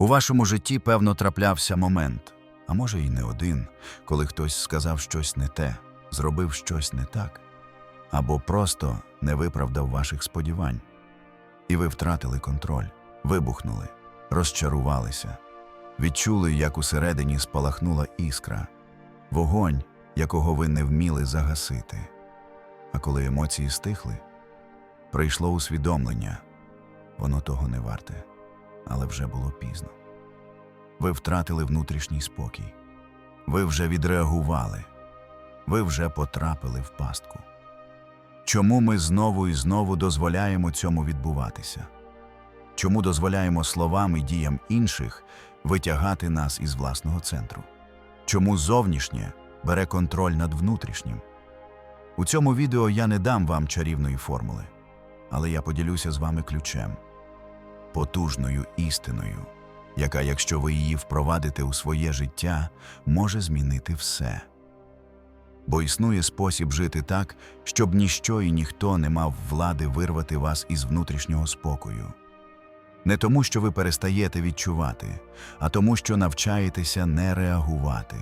У вашому житті, певно, траплявся момент, а може й не один, коли хтось сказав щось не те, зробив щось не так, або просто не виправдав ваших сподівань. І ви втратили контроль, вибухнули, розчарувалися, відчули, як усередині спалахнула іскра, вогонь, якого ви не вміли загасити. А коли емоції стихли, прийшло усвідомлення воно того не варте, але вже було пізно. Ви втратили внутрішній спокій. Ви вже відреагували. Ви вже потрапили в пастку. Чому ми знову і знову дозволяємо цьому відбуватися? Чому дозволяємо словам і діям інших витягати нас із власного центру? Чому зовнішнє бере контроль над внутрішнім? У цьому відео я не дам вам чарівної формули, але я поділюся з вами ключем, потужною істиною, яка, якщо ви її впровадите у своє життя, може змінити все. Бо існує спосіб жити так, щоб ніщо і ніхто не мав влади вирвати вас із внутрішнього спокою. Не тому, що ви перестаєте відчувати, а тому, що навчаєтеся не реагувати,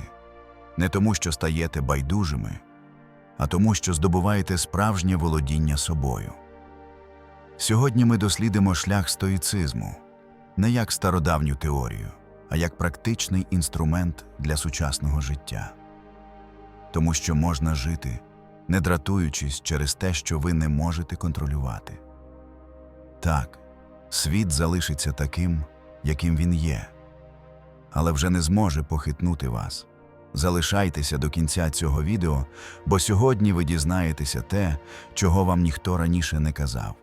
не тому, що стаєте байдужими, а тому, що здобуваєте справжнє володіння собою. Сьогодні ми дослідимо шлях стоїцизму не як стародавню теорію, а як практичний інструмент для сучасного життя. Тому що можна жити, не дратуючись через те, що ви не можете контролювати. Так, світ залишиться таким, яким він є, але вже не зможе похитнути вас. Залишайтеся до кінця цього відео, бо сьогодні ви дізнаєтеся те, чого вам ніхто раніше не казав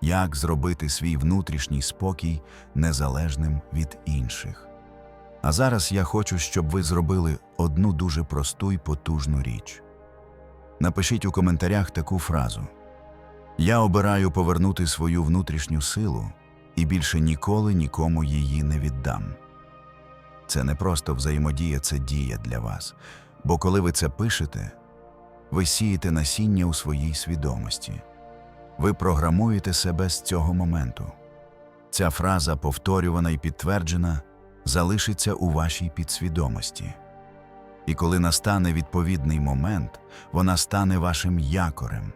як зробити свій внутрішній спокій незалежним від інших. А зараз я хочу, щоб ви зробили одну дуже просту і потужну річ. Напишіть у коментарях таку фразу: Я обираю повернути свою внутрішню силу і більше ніколи нікому її не віддам. Це не просто взаємодія, це дія для вас. Бо коли ви це пишете, ви сієте насіння у своїй свідомості. Ви програмуєте себе з цього моменту. Ця фраза, повторювана і підтверджена, залишиться у вашій підсвідомості. І коли настане відповідний момент, вона стане вашим якорем,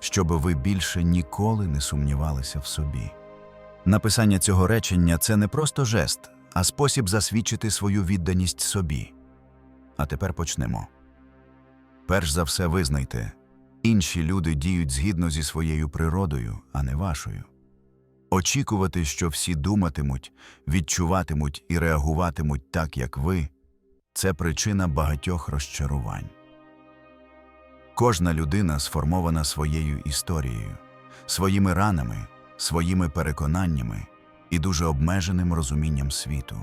щоб ви більше ніколи не сумнівалися в собі. Написання цього речення це не просто жест, а спосіб засвідчити свою відданість собі. А тепер почнемо. Перш за все визнайте, інші люди діють згідно зі своєю природою, а не вашою. Очікувати, що всі думатимуть, відчуватимуть і реагуватимуть так, як ви, це причина багатьох розчарувань. Кожна людина сформована своєю історією, своїми ранами, своїми переконаннями і дуже обмеженим розумінням світу.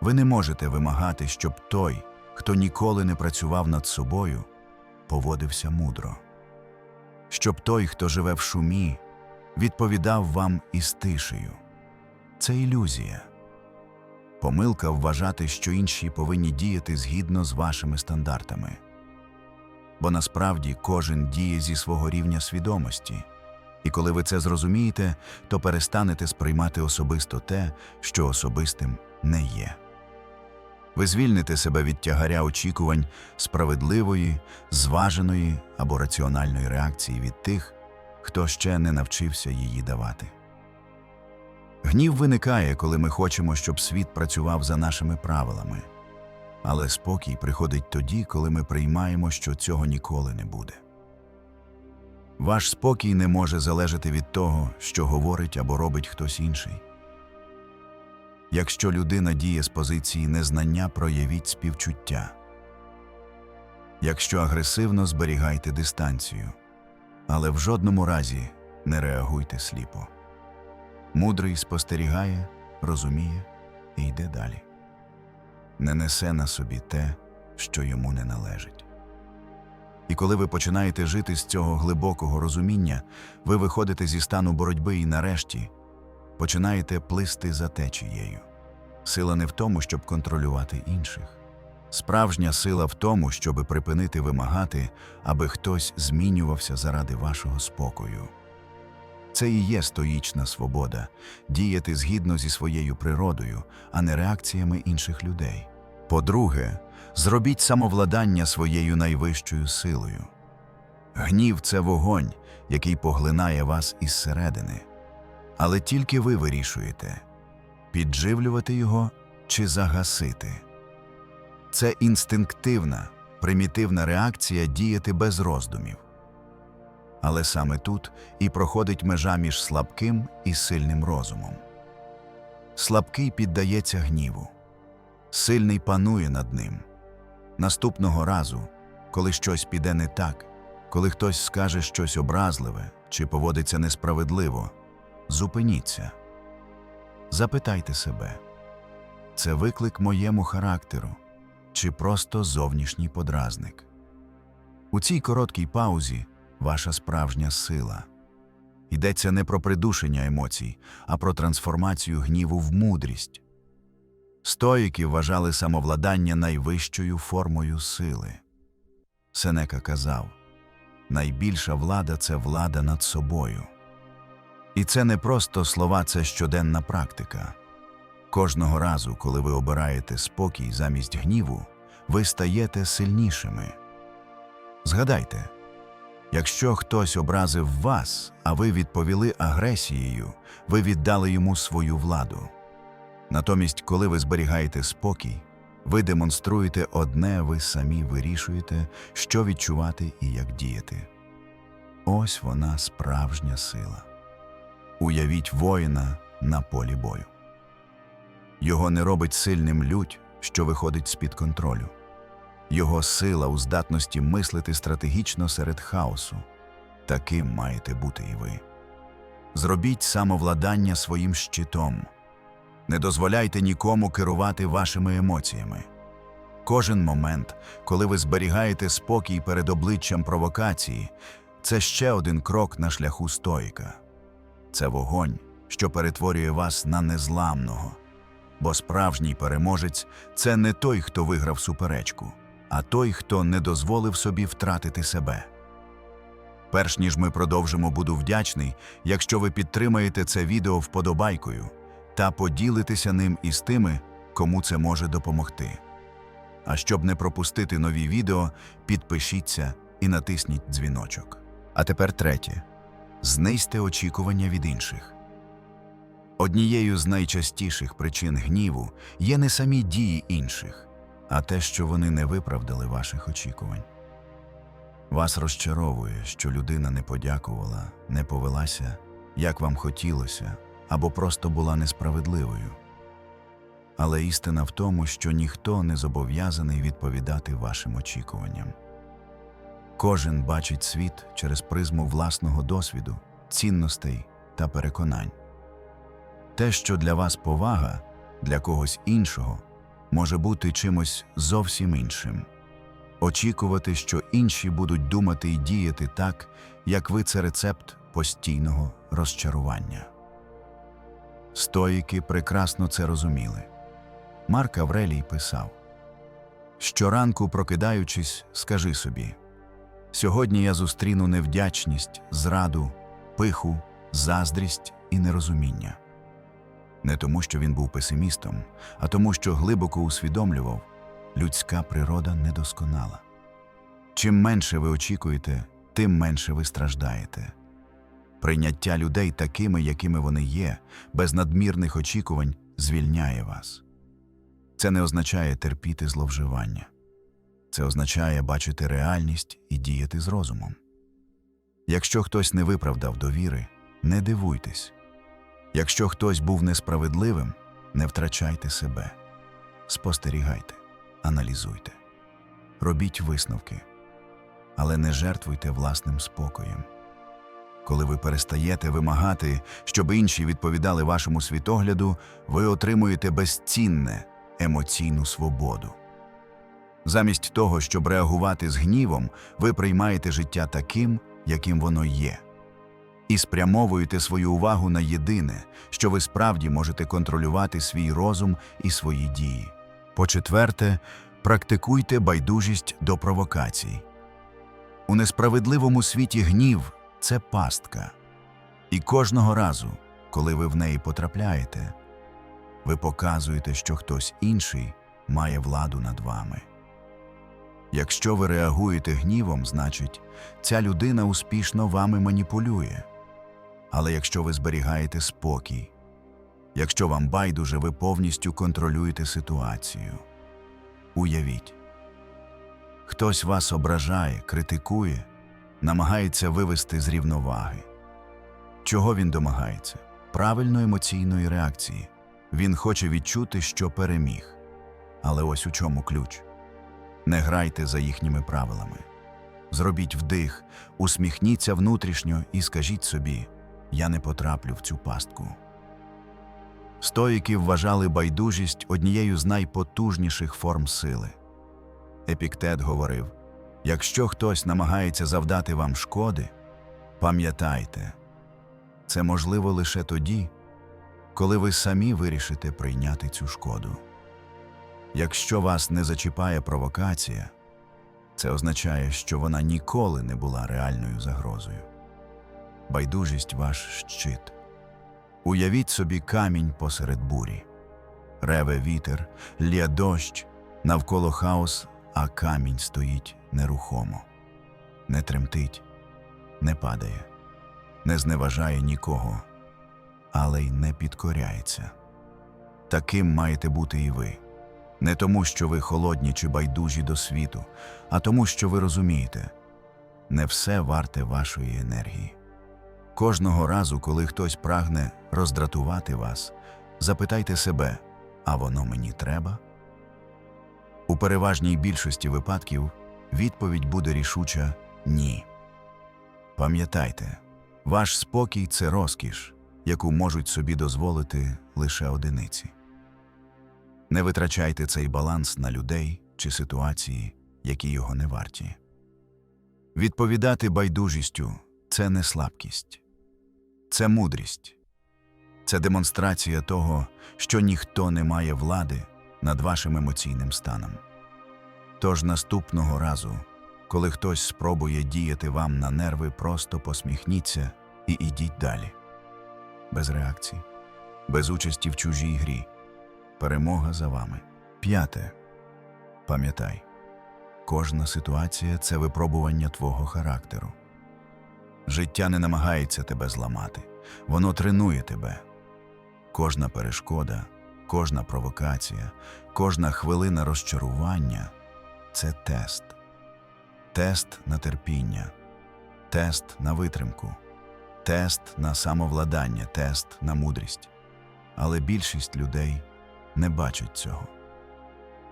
Ви не можете вимагати, щоб той, хто ніколи не працював над собою, поводився мудро, щоб той, хто живе в шумі, відповідав вам із тишею. Це ілюзія. Помилка вважати, що інші повинні діяти згідно з вашими стандартами. Бо насправді кожен діє зі свого рівня свідомості, і коли ви це зрозумієте, то перестанете сприймати особисто те, що особистим не є. Ви звільните себе від тягаря очікувань справедливої, зваженої або раціональної реакції від тих, хто ще не навчився її давати. Гнів виникає, коли ми хочемо, щоб світ працював за нашими правилами, але спокій приходить тоді, коли ми приймаємо, що цього ніколи не буде. Ваш спокій не може залежати від того, що говорить або робить хтось інший. Якщо людина діє з позиції незнання, проявіть співчуття. Якщо агресивно зберігайте дистанцію, але в жодному разі не реагуйте сліпо. Мудрий спостерігає, розуміє і йде далі. Не несе на собі те, що йому не належить. І коли ви починаєте жити з цього глибокого розуміння, ви виходите зі стану боротьби і нарешті починаєте плисти за течією. Сила не в тому, щоб контролювати інших. Справжня сила в тому, щоб припинити вимагати, аби хтось змінювався заради вашого спокою. Це і є стоїчна свобода діяти згідно зі своєю природою, а не реакціями інших людей. По-друге, зробіть самовладання своєю найвищою силою. Гнів це вогонь, який поглинає вас із середини. Але тільки ви вирішуєте підживлювати його чи загасити. Це інстинктивна, примітивна реакція діяти без роздумів. Але саме тут і проходить межа між слабким і сильним розумом. Слабкий піддається гніву, сильний панує над ним. Наступного разу, коли щось піде не так, коли хтось скаже щось образливе чи поводиться несправедливо, зупиніться. Запитайте себе, це виклик моєму характеру чи просто зовнішній подразник? У цій короткій паузі ваша справжня сила. Йдеться не про придушення емоцій, а про трансформацію гніву в мудрість. Стоїки вважали самовладання найвищою формою сили. Сенека казав найбільша влада це влада над собою. І це не просто слова, це щоденна практика. Кожного разу, коли ви обираєте спокій замість гніву, ви стаєте сильнішими. Згадайте, якщо хтось образив вас, а ви відповіли агресією, ви віддали йому свою владу. Натомість, коли ви зберігаєте спокій, ви демонструєте одне, ви самі вирішуєте, що відчувати і як діяти. Ось вона справжня сила. Уявіть воїна на полі бою. Його не робить сильним лють, що виходить з-під контролю. Його сила у здатності мислити стратегічно серед хаосу. Таким маєте бути і ви. Зробіть самовладання своїм щитом. Не дозволяйте нікому керувати вашими емоціями. Кожен момент, коли ви зберігаєте спокій перед обличчям провокації, це ще один крок на шляху стоїка. Це вогонь, що перетворює вас на незламного. Бо справжній переможець це не той, хто виграв суперечку, а той, хто не дозволив собі втратити себе. Перш ніж ми продовжимо, буду вдячний, якщо ви підтримаєте це відео вподобайкою та поділитеся ним із тими, кому це може допомогти. А щоб не пропустити нові відео, підпишіться і натисніть дзвіночок. А тепер третє. Знизьте очікування від інших. Однією з найчастіших причин гніву є не самі дії інших, а те, що вони не виправдали ваших очікувань. Вас розчаровує, що людина не подякувала, не повелася, як вам хотілося, або просто була несправедливою. Але істина в тому, що ніхто не зобов'язаний відповідати вашим очікуванням. Кожен бачить світ через призму власного досвіду, цінностей та переконань. Те, що для вас повага, для когось іншого, може бути чимось зовсім іншим. Очікувати, що інші будуть думати і діяти так, як ви це рецепт постійного розчарування. Стоїки прекрасно це розуміли. Марк Аврелій писав Щоранку, прокидаючись, скажи собі Сьогодні я зустріну невдячність, зраду, пиху, заздрість і нерозуміння. Не тому, що він був песимістом, а тому, що глибоко усвідомлював людська природа недосконала. Чим менше ви очікуєте, тим менше ви страждаєте. Прийняття людей такими, якими вони є, без надмірних очікувань, звільняє вас. Це не означає терпіти зловживання. Це означає бачити реальність і діяти з розумом. Якщо хтось не виправдав довіри, не дивуйтесь. Якщо хтось був несправедливим, не втрачайте себе. Спостерігайте, аналізуйте, робіть висновки, але не жертвуйте власним спокоєм. Коли ви перестаєте вимагати, щоб інші відповідали вашому світогляду, ви отримуєте безцінне емоційну свободу. Замість того, щоб реагувати з гнівом, ви приймаєте життя таким, яким воно є, і спрямовуєте свою увагу на єдине, що ви справді можете контролювати свій розум і свої дії. По-четверте, практикуйте байдужість до провокацій. У несправедливому світі гнів це пастка. І кожного разу, коли ви в неї потрапляєте, ви показуєте, що хтось інший має владу над вами. Якщо ви реагуєте гнівом, значить, ця людина успішно вами маніпулює. Але якщо ви зберігаєте спокій, якщо вам байдуже, ви повністю контролюєте ситуацію. Уявіть, хтось вас ображає, критикує, намагається вивести з рівноваги. Чого він домагається? Правильно емоційної реакції. Він хоче відчути, що переміг. Але ось у чому ключ. Не грайте за їхніми правилами. Зробіть вдих, усміхніться внутрішньо і скажіть собі: я не потраплю в цю пастку. Стоїки вважали байдужість однією з найпотужніших форм сили. Епіктет говорив: якщо хтось намагається завдати вам шкоди, пам'ятайте, це можливо лише тоді, коли ви самі вирішите прийняти цю шкоду. Якщо вас не зачіпає провокація, це означає, що вона ніколи не була реальною загрозою. Байдужість ваш щит. Уявіть собі камінь посеред бурі. Реве вітер, лє дощ, навколо хаос, а камінь стоїть нерухомо, не тремтить, не падає, не зневажає нікого, але й не підкоряється. Таким маєте бути і ви. Не тому, що ви холодні чи байдужі до світу, а тому, що ви розумієте, не все варте вашої енергії. Кожного разу, коли хтось прагне роздратувати вас, запитайте себе, а воно мені треба? У переважній більшості випадків відповідь буде рішуча ні. Пам'ятайте, ваш спокій це розкіш, яку можуть собі дозволити лише одиниці. Не витрачайте цей баланс на людей чи ситуації, які його не варті. Відповідати байдужістю це не слабкість, це мудрість, це демонстрація того, що ніхто не має влади над вашим емоційним станом. Тож наступного разу, коли хтось спробує діяти вам на нерви, просто посміхніться і ідіть далі. Без реакції, без участі в чужій грі. Перемога за вами. П'яте. Пам'ятай, кожна ситуація це випробування твого характеру. Життя не намагається тебе зламати, воно тренує тебе. Кожна перешкода, кожна провокація, кожна хвилина розчарування це тест. Тест на терпіння, тест на витримку, тест на самовладання, тест на мудрість. Але більшість людей не бачать цього.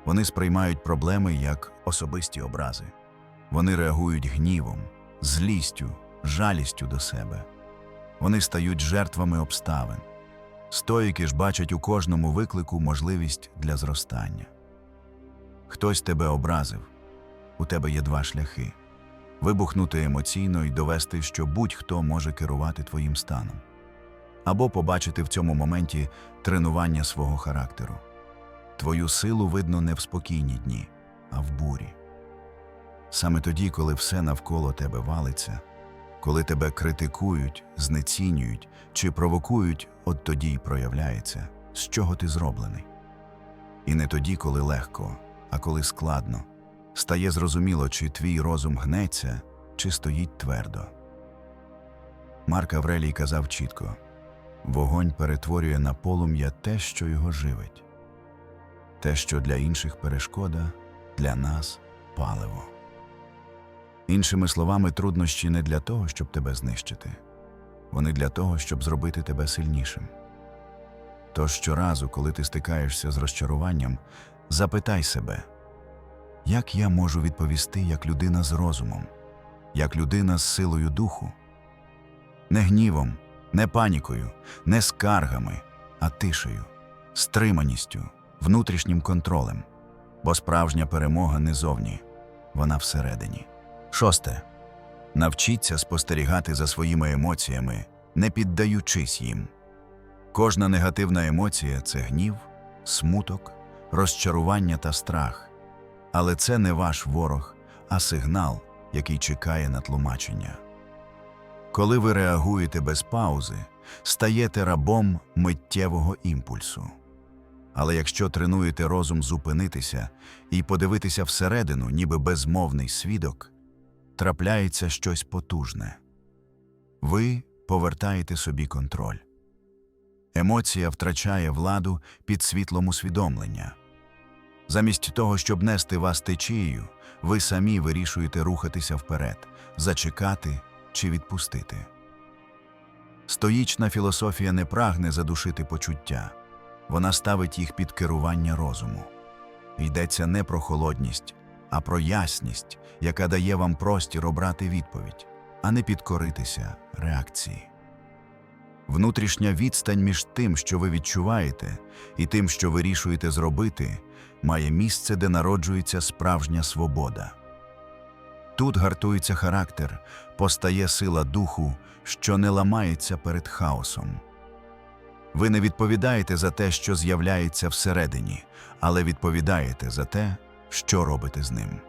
Вони сприймають проблеми як особисті образи. Вони реагують гнівом, злістю, жалістю до себе. Вони стають жертвами обставин. Стоїки ж бачать у кожному виклику можливість для зростання. Хтось тебе образив, у тебе є два шляхи вибухнути емоційно і довести, що будь-хто може керувати твоїм станом або побачити в цьому моменті тренування свого характеру. Твою силу видно не в спокійні дні, а в бурі. Саме тоді, коли все навколо тебе валиться, коли тебе критикують, знецінюють чи провокують, от тоді й проявляється, з чого ти зроблений. І не тоді, коли легко, а коли складно, стає зрозуміло, чи твій розум гнеться, чи стоїть твердо. Марк Аврелій казав чітко Вогонь перетворює на полум'я те, що його живить. Те, що для інших перешкода, для нас паливо. Іншими словами, труднощі не для того, щоб тебе знищити, вони для того, щоб зробити тебе сильнішим. Тож щоразу, коли ти стикаєшся з розчаруванням, запитай себе, як я можу відповісти як людина з розумом, як людина з силою духу, не гнівом не панікою, не скаргами, а тишею, стриманістю, внутрішнім контролем, бо справжня перемога не зовні, вона всередині. Шосте. Навчіться спостерігати за своїми емоціями, не піддаючись їм. Кожна негативна емоція це гнів, смуток, розчарування та страх. Але це не ваш ворог, а сигнал, який чекає на тлумачення. Коли ви реагуєте без паузи, стаєте рабом миттєвого імпульсу. Але якщо тренуєте розум зупинитися і подивитися всередину, ніби безмовний свідок, трапляється щось потужне. Ви повертаєте собі контроль. Емоція втрачає владу під світлом усвідомлення. Замість того, щоб нести вас течією, ви самі вирішуєте рухатися вперед, зачекати чи відпустити. Стоїчна філософія не прагне задушити почуття, вона ставить їх під керування розуму. Йдеться не про холодність, а про ясність, яка дає вам простір обрати відповідь, а не підкоритися реакції. Внутрішня відстань між тим, що ви відчуваєте, і тим, що вирішуєте зробити, має місце, де народжується справжня свобода. Тут гартується характер, постає сила духу, що не ламається перед хаосом. Ви не відповідаєте за те, що з'являється всередині, але відповідаєте за те, що робите з ним.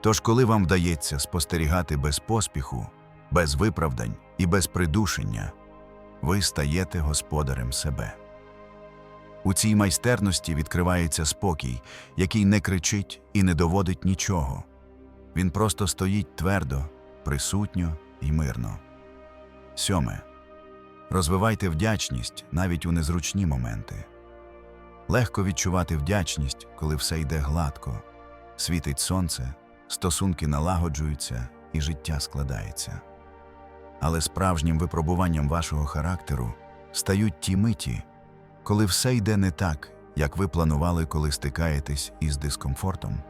Тож, коли вам вдається спостерігати без поспіху, без виправдань і без придушення, ви стаєте господарем себе. У цій майстерності відкривається спокій, який не кричить і не доводить нічого. Він просто стоїть твердо, присутньо і мирно. Сьоме. Розвивайте вдячність навіть у незручні моменти. Легко відчувати вдячність, коли все йде гладко, світить сонце, стосунки налагоджуються і життя складається. Але справжнім випробуванням вашого характеру стають ті миті, коли все йде не так, як ви планували, коли стикаєтесь із дискомфортом,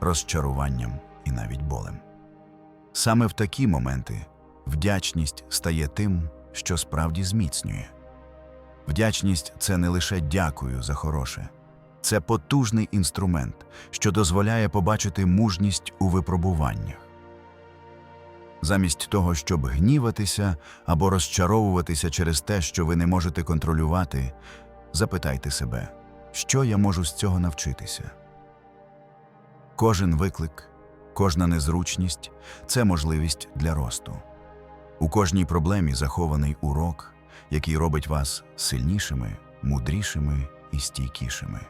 розчаруванням і навіть болем. Саме в такі моменти вдячність стає тим, що справді зміцнює. Вдячність це не лише дякую за хороше, це потужний інструмент, що дозволяє побачити мужність у випробуваннях. Замість того, щоб гніватися або розчаровуватися через те, що ви не можете контролювати, запитайте себе, що я можу з цього навчитися. Кожен виклик, кожна незручність це можливість для росту. У кожній проблемі захований урок, який робить вас сильнішими, мудрішими і стійкішими.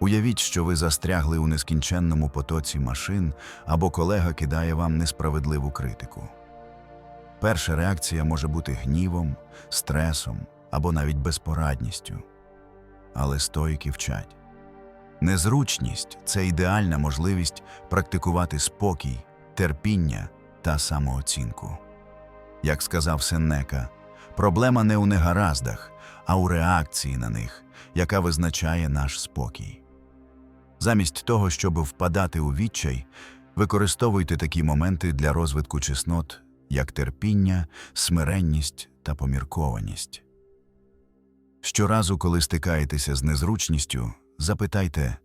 Уявіть, що ви застрягли у нескінченному потоці машин або колега кидає вам несправедливу критику. Перша реакція може бути гнівом, стресом або навіть безпорадністю. Але стоїки вчать. Незручність це ідеальна можливість практикувати спокій, терпіння та самооцінку. Як сказав Сеннека, проблема не у негараздах, а у реакції на них, яка визначає наш спокій. Замість того, щоб впадати у відчай, використовуйте такі моменти для розвитку чеснот, як терпіння, смиренність та поміркованість. Щоразу, коли стикаєтеся з незручністю, запитайте,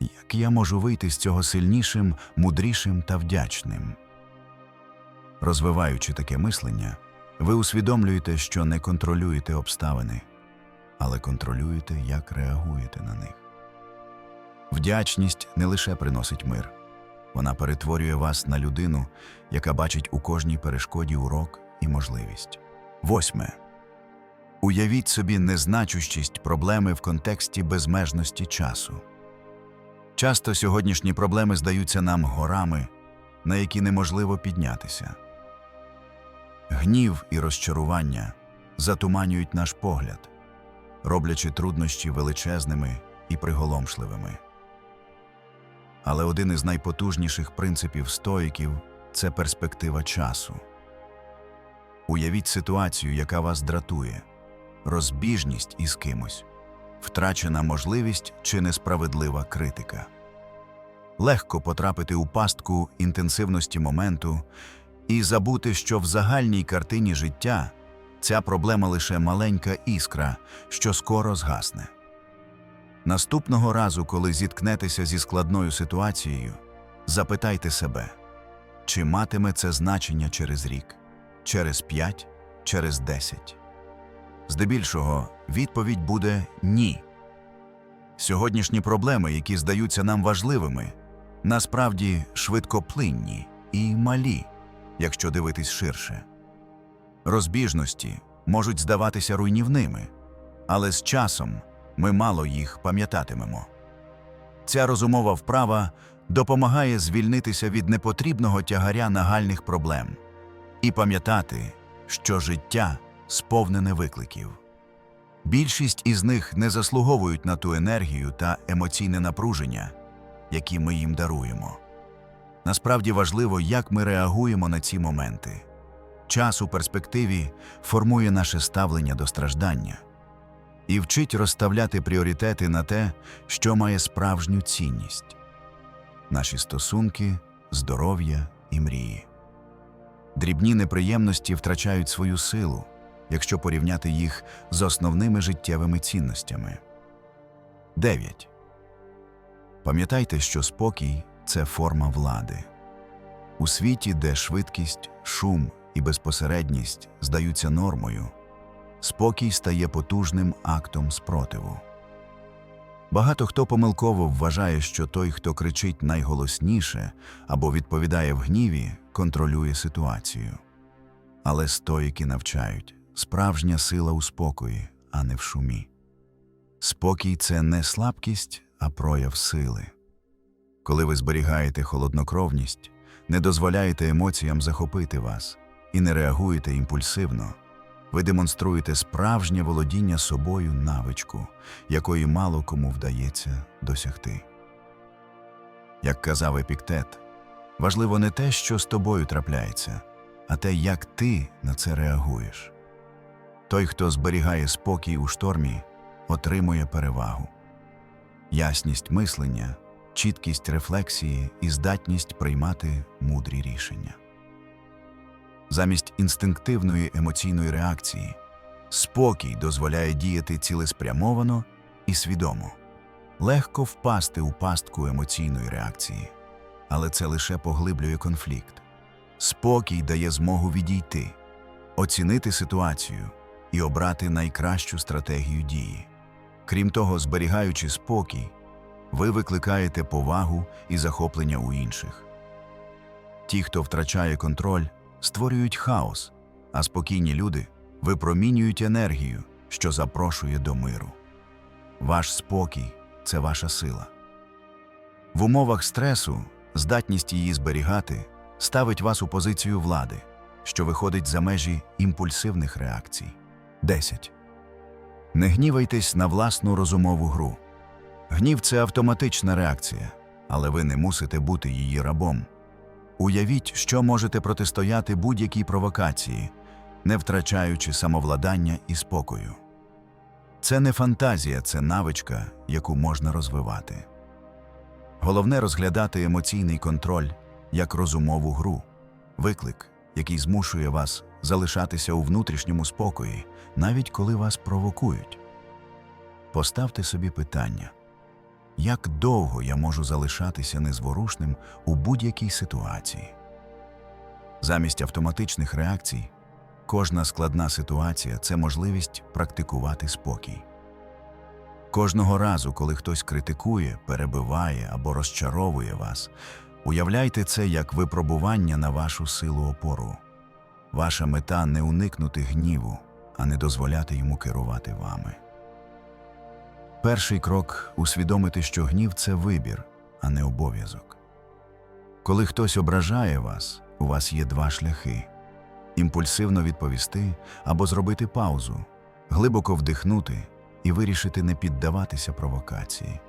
як я можу вийти з цього сильнішим, мудрішим та вдячним. Розвиваючи таке мислення, ви усвідомлюєте, що не контролюєте обставини, але контролюєте, як реагуєте на них. Вдячність не лише приносить мир, вона перетворює вас на людину, яка бачить у кожній перешкоді урок і можливість. Восьме. Уявіть собі незначущість проблеми в контексті безмежності часу. Часто сьогоднішні проблеми здаються нам горами, на які неможливо піднятися. Гнів і розчарування затуманюють наш погляд, роблячи труднощі величезними і приголомшливими. Але один із найпотужніших принципів стоїків це перспектива часу. Уявіть ситуацію, яка вас дратує, розбіжність із кимось, втрачена можливість чи несправедлива критика. Легко потрапити у пастку інтенсивності моменту і забути, що в загальній картині життя ця проблема лише маленька іскра, що скоро згасне. Наступного разу, коли зіткнетеся зі складною ситуацією, запитайте себе, чи матиме це значення через рік, через п'ять, через десять. Здебільшого відповідь буде ні. Сьогоднішні проблеми, які здаються нам важливими, насправді швидкоплинні і малі якщо дивитись ширше. Розбіжності можуть здаватися руйнівними, але з часом ми мало їх пам'ятатимемо. Ця розумова вправа допомагає звільнитися від непотрібного тягаря нагальних проблем і пам'ятати, що життя сповнене викликів. Більшість із них не заслуговують на ту енергію та емоційне напруження, які ми їм даруємо. Насправді важливо, як ми реагуємо на ці моменти. Час у перспективі формує наше ставлення до страждання і вчить розставляти пріоритети на те, що має справжню цінність наші стосунки, здоров'я і мрії. Дрібні неприємності втрачають свою силу, якщо порівняти їх з основними життєвими цінностями. 9. Пам'ятайте, що спокій це форма влади. У світі, де швидкість, шум і безпосередність здаються нормою, спокій стає потужним актом спротиву. Багато хто помилково вважає, що той, хто кричить найголосніше або відповідає в гніві, контролює ситуацію. Але стоїки навчають справжня сила у спокої, а не в шумі. Спокій це не слабкість, а прояв сили. Коли ви зберігаєте холоднокровність, не дозволяєте емоціям захопити вас і не реагуєте імпульсивно, ви демонструєте справжнє володіння собою навичку, якої мало кому вдається досягти. Як казав Епіктет, важливо не те, що з тобою трапляється, а те, як ти на це реагуєш. Той, хто зберігає спокій у штормі, отримує перевагу. Ясність мислення, чіткість рефлексії і здатність приймати мудрі рішення. Замість інстинктивної емоційної реакції спокій дозволяє діяти цілеспрямовано і свідомо. Легко впасти у пастку емоційної реакції, але це лише поглиблює конфлікт. Спокій дає змогу відійти, оцінити ситуацію і обрати найкращу стратегію дії. Крім того, зберігаючи спокій, ви викликаєте повагу і захоплення у інших. Ті, хто втрачає контроль, створюють хаос, а спокійні люди випромінюють енергію, що запрошує до миру. Ваш спокій це ваша сила. В умовах стресу здатність її зберігати ставить вас у позицію влади, що виходить за межі імпульсивних реакцій. 10. Не гнівайтесь на власну розумову гру. Гнів це автоматична реакція, але ви не мусите бути її рабом. Уявіть, що можете протистояти будь-якій провокації, не втрачаючи самовладання і спокою. Це не фантазія, це навичка, яку можна розвивати. Головне розглядати емоційний контроль як розумову гру, виклик, який змушує вас залишатися у внутрішньому спокої, навіть коли вас провокують. Поставте собі питання як довго я можу залишатися незворушним у будь-якій ситуації. Замість автоматичних реакцій, кожна складна ситуація це можливість практикувати спокій. Кожного разу, коли хтось критикує, перебиває або розчаровує вас, уявляйте це як випробування на вашу силу опору. Ваша мета не уникнути гніву, а не дозволяти йому керувати вами. Перший крок усвідомити, що гнів це вибір, а не обов'язок. Коли хтось ображає вас, у вас є два шляхи імпульсивно відповісти або зробити паузу, глибоко вдихнути і вирішити не піддаватися провокації.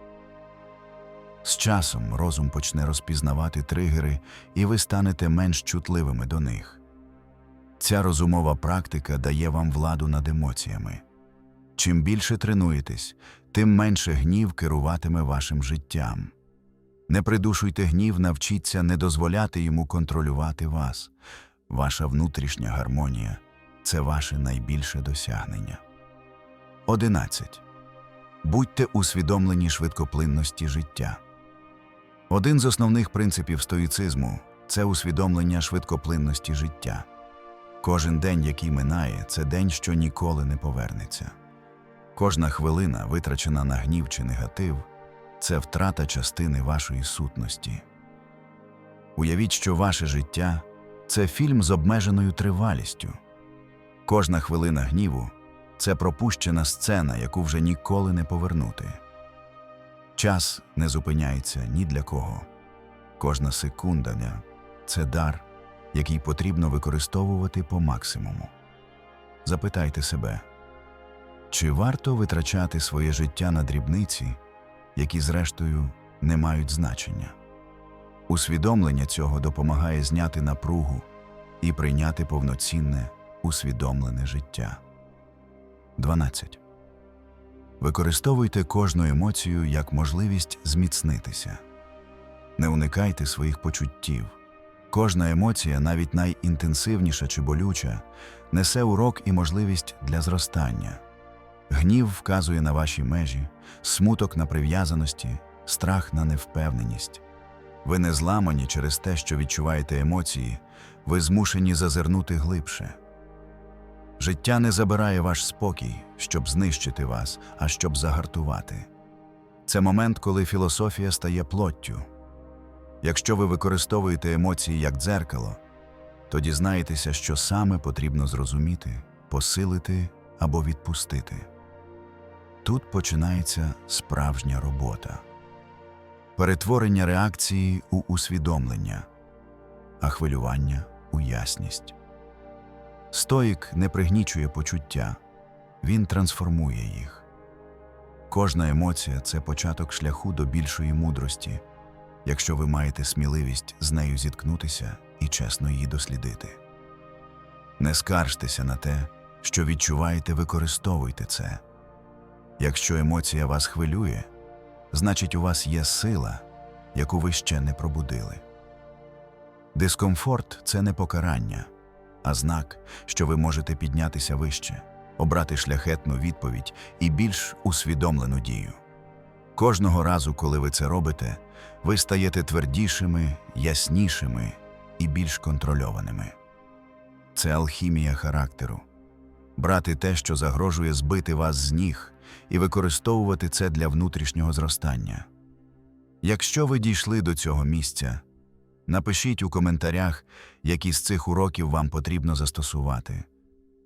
З часом розум почне розпізнавати тригери, і ви станете менш чутливими до них. Ця розумова практика дає вам владу над емоціями. Чим більше тренуєтесь, тим менше гнів керуватиме вашим життям. Не придушуйте гнів, навчіться не дозволяти йому контролювати вас. Ваша внутрішня гармонія це ваше найбільше досягнення. 11. Будьте усвідомлені швидкоплинності життя. Один з основних принципів стоїцизму це усвідомлення швидкоплинності життя. Кожен день, який минає, це день, що ніколи не повернеться. Кожна хвилина, витрачена на гнів чи негатив, це втрата частини вашої сутності. Уявіть, що ваше життя це фільм з обмеженою тривалістю. Кожна хвилина гніву це пропущена сцена, яку вже ніколи не повернути. Час не зупиняється ні для кого. Кожна секунда – це дар, який потрібно використовувати по максимуму. Запитайте себе, чи варто витрачати своє життя на дрібниці, які, зрештою, не мають значення? Усвідомлення цього допомагає зняти напругу і прийняти повноцінне, усвідомлене життя. 12. Використовуйте кожну емоцію як можливість зміцнитися. Не уникайте своїх почуттів. Кожна емоція, навіть найінтенсивніша чи болюча, несе урок і можливість для зростання. Гнів вказує на ваші межі, смуток на прив'язаності, страх на невпевненість. Ви не зламані через те, що відчуваєте емоції, ви змушені зазирнути глибше. Життя не забирає ваш спокій, щоб знищити вас, а щоб загартувати. Це момент, коли філософія стає плоттю. Якщо ви використовуєте емоції як дзеркало, то дізнаєтеся, що саме потрібно зрозуміти, посилити або відпустити. Тут починається справжня робота. Перетворення реакції у усвідомлення, а хвилювання у ясність. Стоїк не пригнічує почуття, він трансформує їх. Кожна емоція це початок шляху до більшої мудрості, якщо ви маєте сміливість з нею зіткнутися і чесно її дослідити. Не скаржтеся на те, що відчуваєте, використовуйте це. Якщо емоція вас хвилює, значить у вас є сила, яку ви ще не пробудили. Дискомфорт це не покарання, а знак, що ви можете піднятися вище, обрати шляхетну відповідь і більш усвідомлену дію. Кожного разу, коли ви це робите, ви стаєте твердішими, яснішими і більш контрольованими. Це алхімія характеру. Брати те, що загрожує збити вас з ніг, і використовувати це для внутрішнього зростання. Якщо ви дійшли до цього місця, напишіть у коментарях, які з цих уроків вам потрібно застосувати,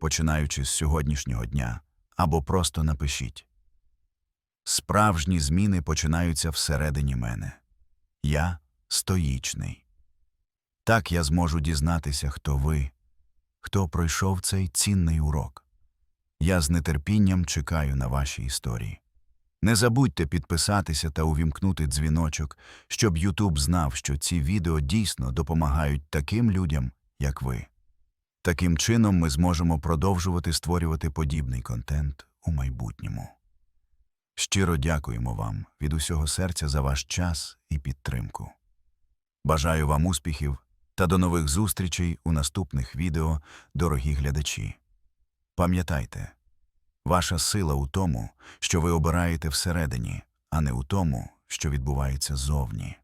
починаючи з сьогоднішнього дня, або просто напишіть. Справжні зміни починаються всередині мене. Я стоїчний. Так я зможу дізнатися, хто ви, хто пройшов цей цінний урок. Я з нетерпінням чекаю на ваші історії. Не забудьте підписатися та увімкнути дзвіночок, щоб Ютуб знав, що ці відео дійсно допомагають таким людям, як ви. Таким чином ми зможемо продовжувати створювати подібний контент у майбутньому. Щиро дякуємо вам від усього серця за ваш час і підтримку. Бажаю вам успіхів та до нових зустрічей у наступних відео, дорогі глядачі. Пам'ятайте, ваша сила у тому, що ви обираєте всередині, а не у тому, що відбувається зовні.